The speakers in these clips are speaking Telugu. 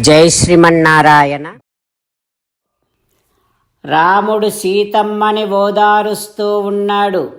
జై శ్రీమన్నారాయణ. రాముడు సీతమ్మని ఓదారుస్తూ ఉన్నాడు.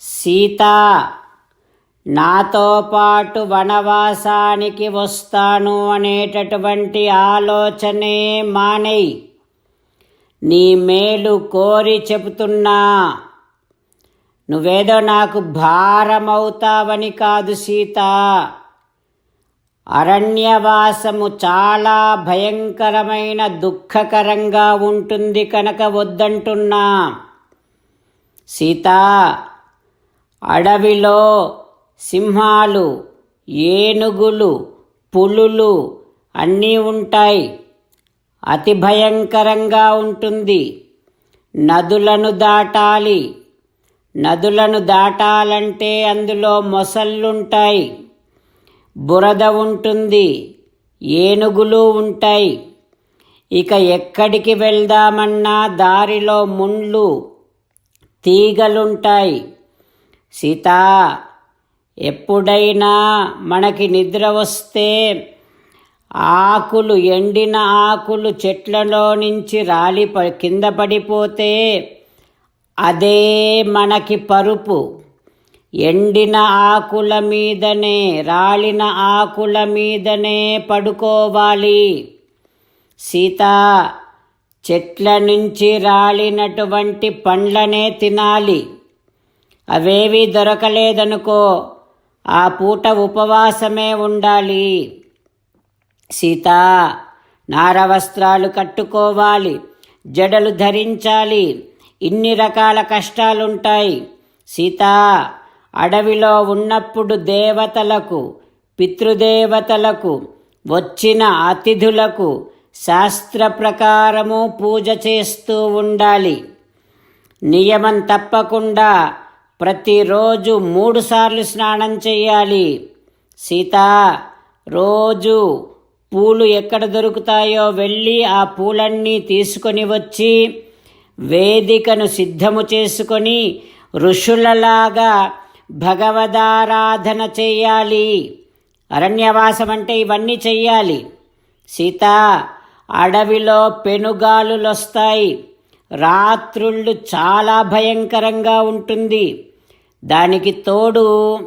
సీత నాతో పాటు వనవాసానికి వస్తాను అనేటటువంటి ఆలోచనే మానేయి. నీ మేలు కోరి చెబుతున్నా. నువ్వేదో నాకు భారమవుతావని కాదు సీత. అరణ్యవాసము చాలా భయంకరమైన దుఃఖకరంగా ఉంటుంది కనుక వద్దంటున్నా. సీత అడవిలో సింహాలు ఏనుగులు పులులు అన్నీ ఉంటాయి. అతి భయంకరంగా ఉంటుంది. నదులను దాటాలి. నదులను దాటాలంటే అందులో మొసళ్ళుంటాయి. బురద ఉంటుంది ఏనుగులు ఉంటాయి. ఇక ఎక్కడికి వెళ్దామన్నా దారిలో ముండ్లు తీగలుంటాయి. సీత ఎప్పుడైనా మనకి నిద్ర వస్తే ఆకులు ఎండిన ఆకులు చెట్లలో నుంచి రాలి ప- కింద పడిపోతే అదే మనకి పరుపు. ఎండిన ఆకుల మీదనే రాలిన ఆకుల మీదనే పడుకోవాలి. సీత చెట్ల నుంచి రాలినటువంటి పండ్లనే తినాలి. అవేవి దొరకలేదనుకో ఆ పూట ఉపవాసమే ఉండాలి. సీత నారవస్త్రాలు కట్టుకోవాలి. జడలు ధరించాలి. ఇన్ని రకాల కష్టాలుంటాయి. సీత అడవిలో ఉన్నప్పుడు దేవతలకు పితృదేవతలకు వచ్చిన అతిథులకు శాస్త్ర ప్రకారము పూజ చేస్తూ ఉండాలి. నియమం తప్పకుండా ప్రతిరోజు మూడుసార్లు స్నానం చేయాలి. సీత రోజు పూలు ఎక్కడ దొరుకుతాయో వెళ్ళి ఆ పూలన్నీ తీసుకొని వచ్చి వేదికను సిద్ధము చేసుకొని ఋషులలాగా భగవదారాధన చేయాలి. అరణ్యవాసం అంటే ఇవన్నీ చెయ్యాలి. సీత అడవిలో పెనుగాలులు వస్తాయి రాత్రుళ్ళు చాలా భయంకరంగా ఉంటుంది. దానికి తోడు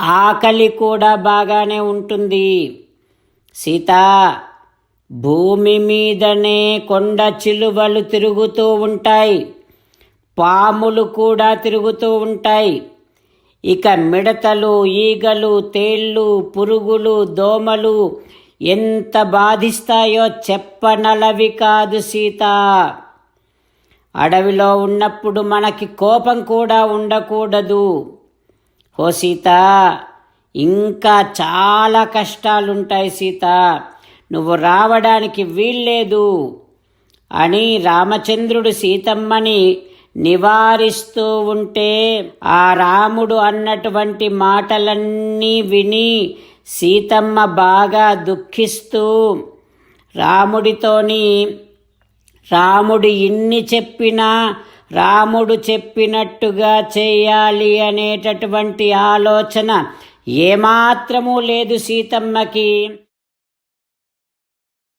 ఆకలి కూడా బాగానే ఉంటుంది. సీత భూమి మీదనే కొండ చిలువలు తిరుగుతూ ఉంటాయి. పాములు కూడా తిరుగుతూ ఉంటాయి. ఇక మిడతలు ఈగలు తేళ్ళు పురుగులు దోమలు ఎంత బాధిస్తాయో చెప్పనలవి కాదు సీత. అడవిలో ఉన్నప్పుడు మనకి కోపం కూడా ఉండకూడదు. ఓ సీత ఇంకా చాలా కష్టాలుంటాయి సీత. నువ్వు రావడానికి వీల్లేదు. అని రామచంద్రుడు సీతమ్మని నివారిస్తూ ఉంటే ఆ రాముడు అన్నటువంటి మాటలన్నీ విని సీతమ్మ బాగా దుఃఖిస్తూ రాముడితోని రాముడు ఇన్ని చెప్పినా రాముడు చెప్పినట్టుగా చేయాలి అనేటటువంటి ఆలోచన ఏమాత్రమూ లేదు సీతమ్మకి.